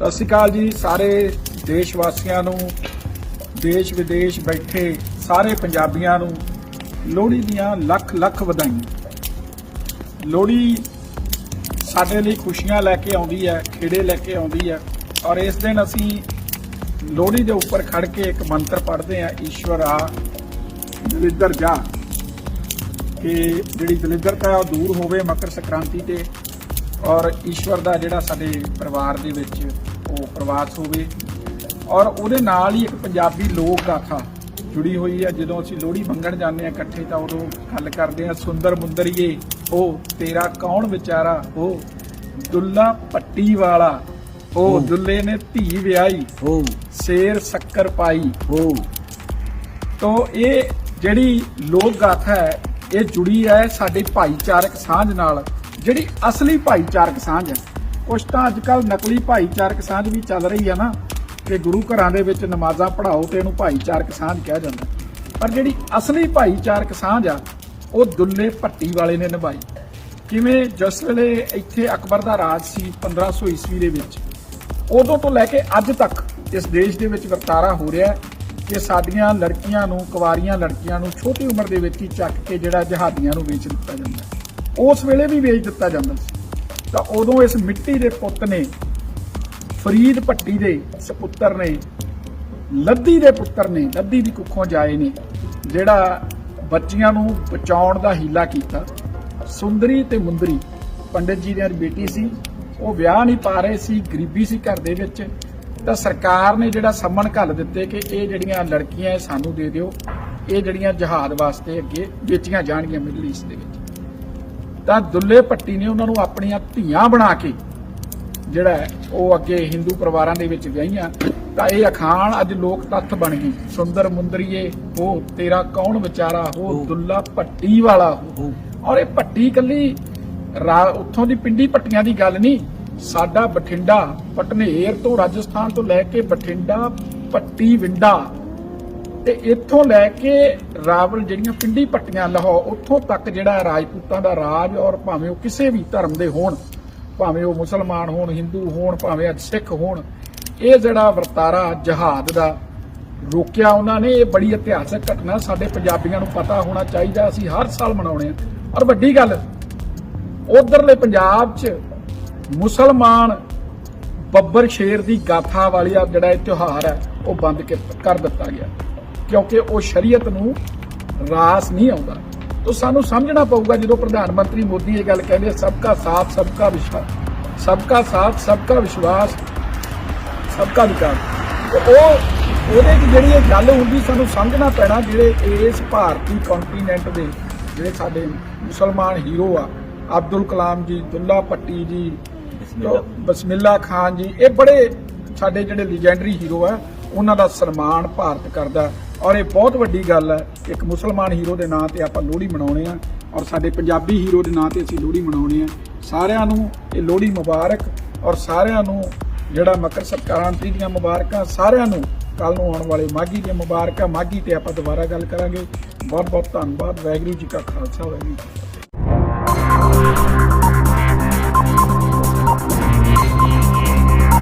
ਸਤਿ ਸ਼੍ਰੀ ਅਕਾਲ ਜੀ, ਸਾਰੇ ਦੇਸ਼ ਵਾਸੀਆਂ ਨੂੰ, ਦੇਸ਼ ਵਿਦੇਸ਼ ਬੈਠੇ ਸਾਰੇ ਪੰਜਾਬੀਆਂ ਨੂੰ, ਲੋਹੜੀ ਦੀਆਂ ਲੱਖ ਲੱਖ ਵਧਾਈਆਂ। ਲੋਹੜੀ ਸਾਡੇ ਲਈ ਖੁਸ਼ੀਆਂ ਲੈ ਕੇ ਆਉਂਦੀ ਹੈ, ਖੇੜੇ ਲੈ ਕੇ ਆਉਂਦੀ ਹੈ ਔਰ ਇਸ ਦਿਨ ਅਸੀਂ ਲੋਹੜੀ ਦੇ ਉੱਪਰ ਖੜ ਕੇ ਇੱਕ ਮੰਤਰ ਪੜ੍ਹਦੇ ਹਾਂ, ਈਸ਼ਵਰ ਆ ਦਲਿੱਦਰ ਜਾ। ਕਿ ਜਿਹੜੀ ਦਲਿੱਦਰਤਾ ਉਹ ਦੂਰ ਹੋਵੇ ਮਕਰ ਸੰਕ੍ਰਾਂਤੀ ਤੇ ਔਰ ਈਸ਼ਵਰ ਦਾ ਜਿਹੜਾ ਸਾਡੇ ਪਰਿਵਾਰ ਦੇ ਵਿੱਚ ਉਹ ਪ੍ਰਵਾਸ ਹੋਵੇ ਔਰ ਉਹਦੇ ਨਾਲ ਹੀ ਇੱਕ ਪੰਜਾਬੀ ਲੋਕ ਗਾਥਾ ਜੁੜੀ ਹੋਈ ਹੈ। ਜਦੋਂ ਅਸੀਂ ਲੋਹੜੀ ਮੰਗਣ ਜਾਂਦੇ ਹਾਂ ਇਕੱਠੇ ਤਾਂ ਉਦੋਂ ਗੱਲ ਕਰਦੇ ਹਾਂ ਸੁੰਦਰ ਮੁੰਦਰੀਏ ਉਹ ਤੇਰਾ ਕੌਣ ਵਿਚਾਰਾ? ਉਹ ਦੁੱਲਾ ਪੱਟੀ ਵਾਲਾ ਉਹ ਦੁੱਲੇ ਨੇ ਧੀ ਵਿਆਹੀ ਹੋ। ਸ਼ੇਰ ਸ਼ੱਕਰ ਪਾਈ। ਹੋ। ਤੋ ਇਹ ਜਿਹੜੀ ਲੋਕ ਗਾਥਾ ਹੈ ਇਹ ਜੁੜੀ ਹੈ ਸਾਡੇ ਭਾਈਚਾਰਕ ਸਾਂਝ ਨਾਲ ਜਿਹੜੀ ਅਸਲੀ ਭਾਈਚਾਰਕ ਸਾਂਝ ਹੈ। ਕੁਛ ਤਾਂ ਅੱਜ ਕੱਲ ਨਕਲੀ ਭਾਈਚਾਰਕ ਸਾਂਝ ਵੀ ਚੱਲ ਰਹੀ ਹੈ ਨਾ, ਕਿ ਗੁਰੂ ਘਰਾਂ ਦੇ ਵਿੱਚ ਨਮਾਜ਼ਾਂ ਪੜ੍ਹਾਓ ਤੇ ਇਹਨੂੰ ਭਾਈਚਾਰਕ ਸਾਂਝ ਕਿਹਾ ਜਾਂਦਾ। ਪਰ ਜਿਹੜੀ ਅਸਲੀ ਭਾਈਚਾਰਕ ਸਾਂਝ ਆ, ਉਹ ਦੁੱਲੇ ਭੱਟੀ ਵਾਲੇ ਨੇ ਨਿਭਾਈ। ਕਿਵੇਂ ਜਿਸ ਵੇਲੇ ਇੱਥੇ ਅਕਬਰ ਦਾ ਰਾਜ ਸੀ 1500 ਈਸਵੀ ਦੇ ਵਿੱਚ, ਉਦੋਂ ਤੋਂ ਲੈ ਕੇ ਅੱਜ ਤੱਕ ਇਸ ਦੇਸ਼ ਦੇ ਵਿੱਚ ਵਰਤਾਰਾ ਹੋ ਰਿਹਾ ਕਿ ਸਾਡੀਆਂ ਲੜਕੀਆਂ ਨੂੰ, ਕੁਵਾਰੀਆਂ ਲੜਕੀਆਂ ਨੂੰ ਛੋਟੀ ਉਮਰ ਦੇ ਵਿੱਚ ਹੀ ਚੱਕ ਕੇ ਜਿਹੜਾ ਜਹਾਦੀਆਂ ਨੂੰ ਵੇਚ ਦਿੱਤਾ ਜਾਂਦਾ ਉਸ ਵੇਲੇ ਵੀ ਵੇਚ ਦਿੱਤਾ ਜਾਂਦਾ ਸੀ। ਤਾਂ ਉਦੋਂ ਇਸ ਮਿੱਟੀ ਦੇ ਪੁੱਤ ਨੇ, ਫਰੀਦ ਭੱਟੀ ਦੇ ਸੁਪੁੱਤਰ ਨੇ, ਲੱਦੀ ਦੇ ਪੁੱਤਰ ਨੇ, ਲੱਦੀ ਦੀ ਕੁੱਖੋਂ ਜਾਏ ਨੇ, ਜਿਹੜਾ ਬੱਚੀਆਂ ਨੂੰ ਬਚਾਉਣ ਦਾ ਹੀਲਾ ਕੀਤਾ। ਸੁੰਦਰੀ ਤੇ ਮੁੰਦਰੀ, ਪੰਡਿਤ ਜੀ ਦੀ ਬੇਟੀ ਸੀ, ਉਹ ਵਿਆਹ ਨਹੀਂ ਪਾ ਰਹੇ ਸੀ, ਗਰੀਬੀ ਸੀ ਘਰ ਦੇ ਵਿੱਚ, ਤਾਂ ਸਰਕਾਰ ਨੇ ਜਿਹੜਾ ਸੰਮਣ ਘੱਲ ਦਿੱਤੇ ਕਿ ਇਹ ਜਿਹੜੀਆਂ ਲੜਕੀਆਂ ਇਹ ਸਾਨੂੰ ਦੇ ਦਿਓ, ਇਹ ਜਿਹੜੀਆਂ ਜਹਾਜ਼ ਵਾਸਤੇ ਅੱਗੇ ਵੇਚੀਆਂ ਜਾਣਗੀਆਂ ਮਿਡਲ ਈਸਟ ਦੇ ਵਿੱਚ। ਤਾਂ ਦੁੱਲੇ ਭੱਟੀ ਨੇ ਉਹਨਾਂ ਨੂੰ ਆਪਣੀਆਂ ਧੀਆਂ ਬਣਾ ਕੇ ਜਿਹੜਾ ਹੈ ਉਹ ਅੱਗੇ ਹਿੰਦੂ ਪਰਿਵਾਰਾਂ ਦੇ ਵਿੱਚ ਵਿਆਹੀਆਂ। ਤਾਂ ਇਹ ਅਖਾਣ ਅੱਜ ਲੋਕ ਤੱਥ ਬਣ ਗਈ ਸੁੰਦਰ ਮੁੰਦਰੀਏ ਉਹ ਤੇਰਾ ਕੌਣ ਵਿਚਾਰਾ? ਹੋ ਦੁੱਲਾ ਭੱਟੀ ਵਾਲਾ ਹੋ। ਹੋ। ਔਰ ਇਹ ਭੱਟੀ ਕੱਲੀ ਉੱਥੋਂ ਦੀ ਪਿੰਡੀ ਪੱਟੀਆਂ ਦੀ ਗੱਲ ਨਹੀਂ। ਸਾਡਾ ਬਠਿੰਡਾ ਪਟਨੇਰ ਤੋਂ ਰਾਜਸਥਾਨ ਤੋਂ ਲੈ ਕੇ ਬਠਿੰਡਾ ਪੱਟੀ ਵਿੰਡਾ ਤੇ ਇੱਥੋਂ ਲੈ ਕੇ ਰਾਵਲ ਜਿਹੜੀਆਂ ਪਿੰਡੀ ਪੱਟੀਆਂ ਲਾਹੌਰ ਉੱਥੋਂ ਤੱਕ ਜਿਹੜਾ ਰਾਜਪੂਤਾਂ ਦਾ ਰਾਜ ਔਰ ਭਾਵੇਂ ਉਹ ਕਿਸੇ ਵੀ ਧਰਮ ਦੇ ਹੋਣ, ਭਾਵੇਂ ਉਹ ਮੁਸਲਮਾਨ ਹੋਣ, ਹਿੰਦੂ ਹੋਣ, ਭਾਵੇਂ ਅੱਜ ਸਿੱਖ ਹੋਣ, ਇਹ ਜਿਹੜਾ ਵਰਤਾਰਾ ਜਹਾਦ ਦਾ ਰੋਕਿਆ ਉਹਨਾਂ ਨੇ, ਇਹ ਬੜੀ ਇਤਿਹਾਸਕ ਘਟਨਾ ਸਾਡੇ ਪੰਜਾਬੀਆਂ ਨੂੰ ਪਤਾ ਹੋਣਾ ਚਾਹੀਦਾ, ਅਸੀਂ ਹਰ ਸਾਲ ਮਨਾਉਣੇ ਆ। ਔਰ ਵੱਡੀ ਗੱਲ, ਉਧਰਲੇ ਪੰਜਾਬ 'ਚ ਮੁਸਲਮਾਨ ਬੱਬਰ ਸ਼ੇਰ ਦੀ ਗਾਥਾ ਵਾਲੀ ਆ ਜਿਹੜਾ ਇਹ ਤਿਉਹਾਰ ਹੈ, ਉਹ ਬੰਦ ਕੇ- ਕਰ ਦਿੱਤਾ ਗਿਆ। ਕਿਉਂਕਿ ਉਹ ਸ਼ਰੀਅਤ ਨੂੰ ਰਾਸ ਨਹੀਂ ਆਉਂਦਾ। ਤਾਂ ਸਾਨੂੰ ਸਮਝਣਾ ਪਊਗਾ ਜਦੋਂ ਪ੍ਰਧਾਨ ਮੰਤਰੀ ਮੋਦੀ ਇਹ ਗੱਲ ਕਹਿੰਦੇ ਸਬਕਾ ਸਾਥ ਸਬਕਾ ਵਿਸ਼ਵਾਸ ਸਬਕਾ ਸਾਥ ਸਬਕਾ ਵਿਸ਼ਵਾਸ ਸਬਕਾ ਵਿਕਾਸ। ਉਹ ਉਹਦੇ ਦੀ ਜਿਹੜੀ ਇਹ ਗੱਲ ਹੁੰਦੀ ਸਾਨੂੰ ਸਮਝਣਾ ਪੈਣਾ ਜਿਹੜੇ ਇਸ ਭਾਰਤੀ ਕੰਟੀਨੈਂਟ ਦੇ ਜਿਹੜੇ ਸਾਡੇ ਮੁਸਲਮਾਨ ਹੀਰੋ ਆ ਅਬਦੁਲ ਕਲਾਮ ਜੀ ਦੁੱਲਾ ਪੱਟੀ ਜੀ ਬਸਮਿਲ੍ਲਾ ਖਾਨ ਜੀ ਇਹ ਬੜੇ ਸਾਡੇ ਜਿਹੜੇ ਲੈਜੈਂਡਰੀ ਹੀਰੋ ਆ ਉਹਨਾਂ ਦਾ ਸਨਮਾਨ ਭਾਰਤ ਕਰਦਾ ਔਰ ਇਹ ਬਹੁਤ ਵੱਡੀ ਗੱਲ ਹੈ, ਇੱਕ ਮੁਸਲਮਾਨ ਹੀਰੋ ਦੇ ਨਾਂ ਤੇ ਆਪਾਂ ਲੋਹੜੀ ਮਨਾਉਣੇ ਆ, ਔਰ ਸਾਡੇ ਪੰਜਾਬੀ ਹੀਰੋ ਦੇ ਨਾਂ ਤੇ ਅਸੀਂ ਲੋਹੜੀ ਮਨਾਉਣੇ ਆ। ਸਾਰਿਆਂ ਨੂੰ ਇਹ ਲੋਹੜੀ ਮੁਬਾਰਕ, ਔਰ ਸਾਰਿਆਂ ਨੂੰ ਜਿਹੜਾ ਮਕਰ ਸੰਕ੍ਰਾਂਤੀ ਦੀਆਂ ਮੁਬਾਰਕਾਂ, ਸਾਰਿਆਂ ਨੂੰ ਕੱਲ ਨੂੰ ਆਉਣ ਵਾਲੇ ਮਾਘੀ ਦੀਆਂ ਮੁਬਾਰਕਾਂ, ਮਾਘੀ ਤੇ ਆਪਾਂ ਦੁਬਾਰਾ ਗੱਲ ਕਰਾਂਗੇ। ਬਹੁਤ ਬਹੁਤ ਧੰਨਵਾਦ, ਵਾਹਿਗੁਰੂ ਜੀ ਕਾ ਖਾਲਸਾ, ਵਾਹਿਗੁਰੂ ਜੀ